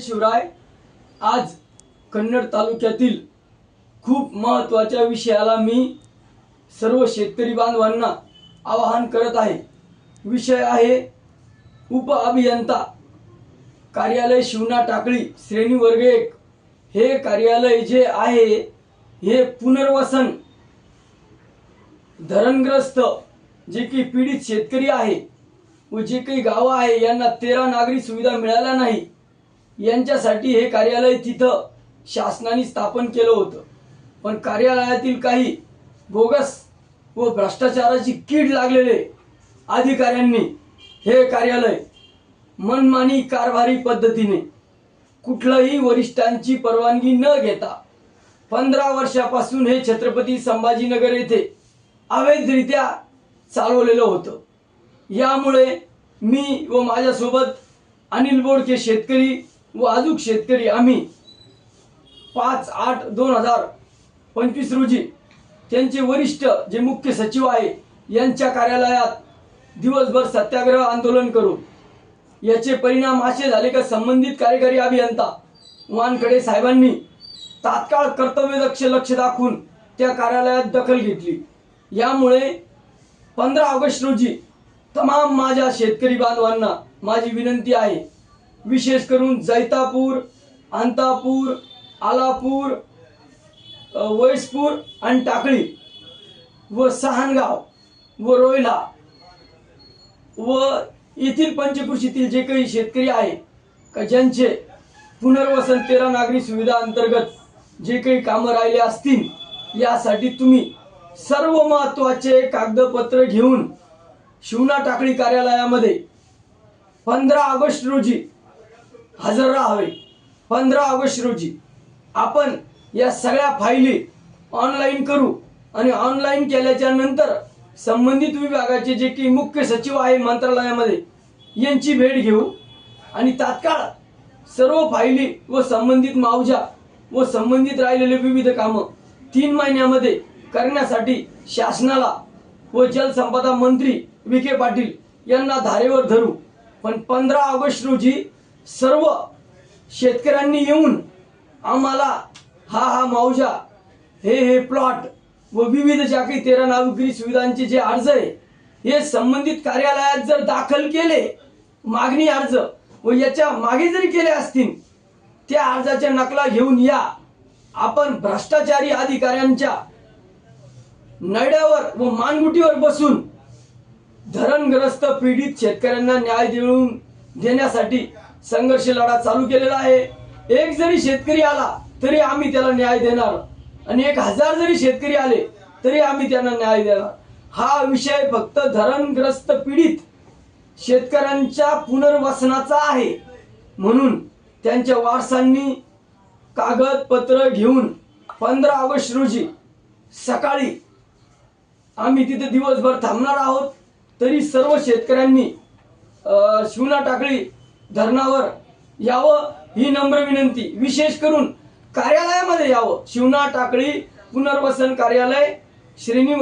शिवराय आज कन्नड तालुक्यातील खूप महत्त्वाच्या विषयाला मी सर्व शेतकरी बांधवांना आवाहन करत आहे. विषय आहे उप अभियंता कार्यालय शिवना टाकळी श्रेणी वर्ग एक. हे कार्यालय जे आहे हे पुनर्वसन धरणग्रस्त जे काही पीडित शेतकरी आहे व जे काही गावं आहे यांना तेरा नागरी सुविधा मिळाल्या नाही. यांच्यासाठी हे कार्यालय तिथं शासनाने स्थापन केलं होतं. पण कार्यालयातील काही बोगस व भ्रष्टाचाराची कीड लागलेले अधिकाऱ्यांनी हे कार्यालय मनमानी कारभारी पद्धतीने कुठलंही वरिष्ठांची परवानगी न घेता पंधरा वर्षापासून हे छत्रपती संभाजीनगर येथे अवैधरित्या चालवलेलं होतं. यामुळे मी व माझ्यासोबत अनिल बोडके शेतकरी व अजूक शेतकरी आम्ही पाच आठ दोन हजार पंचवीस रोजी त्यांचे वरिष्ठ जे मुख्य सचिव आहे यांच्या कार्यालयात दिवसभर सत्याग्रह आंदोलन करू याचे परिणाम असे झाले का संबंधित कार्यकारी अभियंता वानखडे साहेबांनी तात्काळ कर्तव्यदक्ष लक्ष दाखवून त्या कार्यालयात दखल घेतली. यामुळे पंधरा ऑगस्ट रोजी तमाम माझ्या शेतकरी बांधवांना माझी विनंती आहे विशेष करून जैतापूर अंतापूर आलापूर वैसपूर आणि टाकळी व सहानगाव व रोयला व येथील पंचकृषीतील जे काही शेतकरी आहे का ज्यांचे पुनर्वसन तेरा नागरी सुविधा अंतर्गत जे काही कामं राहिले असतील यासाठी तुम्ही सर्व महत्त्वाचे कागदपत्र घेऊन शिवना टाकळी कार्यालयामध्ये पंधरा ऑगस्ट रोजी हजर राहावे. पंधरा ऑगस्ट रोजी आपण या सगळ्या फायली ऑनलाईन करू आणि ऑनलाईन केल्याच्यानंतर संबंधित विभागाचे जे काही मुख्य सचिव आहे मंत्रालयामध्ये यांची भेट घेऊ. आणि तात्काळ सर्व फायली व संबंधित मावजा व संबंधित राहिलेले विविध कामं तीन महिन्यामध्ये करण्यासाठी शासनाला व जलसंपदा मंत्री विखे पाटील यांना धारेवर धरू. पण पंधरा ऑगस्ट रोजी सर्व शेतकऱ्यांनी येऊन आम्हाला हा हा मावजा हे हे प्लॉट व विविध ज्या काही तेरा नागरी सुविधांचे जे अर्ज आहे हे संबंधित कार्यालयात जर दाखल केले मागणी अर्ज व याच्या मागे जरी केले असतील त्या अर्जाच्या नकला घेऊन या. आपण भ्रष्टाचारी अधिकाऱ्यांच्या नड्यावर व मानगुटीवर बसून धरणग्रस्त पीडित शेतकऱ्यांना न्याय देऊन देण्यासाठी संघर्ष लढा चालू केलेला आहे. एक जरी शेतकरी आला तरी आम्ही त्याला न्याय देणार. आणि एक हजार जरी शेतकरी आले तरी आम्ही त्यांना न्याय देणार. हा विषय फक्त धरणग्रस्त पीडित शेतकऱ्यांच्या पुनर्वसनाचा आहे. म्हणून त्यांच्या वारसांनी कागदपत्र घेऊन पंधरा ऑगस्ट रोजी सकाळी आम्ही तिथे दिवसभर थांबणार आहोत. तरी सर्व शेतकऱ्यांनी शिवना टाकळी धरणावर यावं ही नम्र विनंती. विशेष करून कार्यालयामध्ये यावं. शिवना टाकळी पुनर्वसन कार्यालय श्रेणी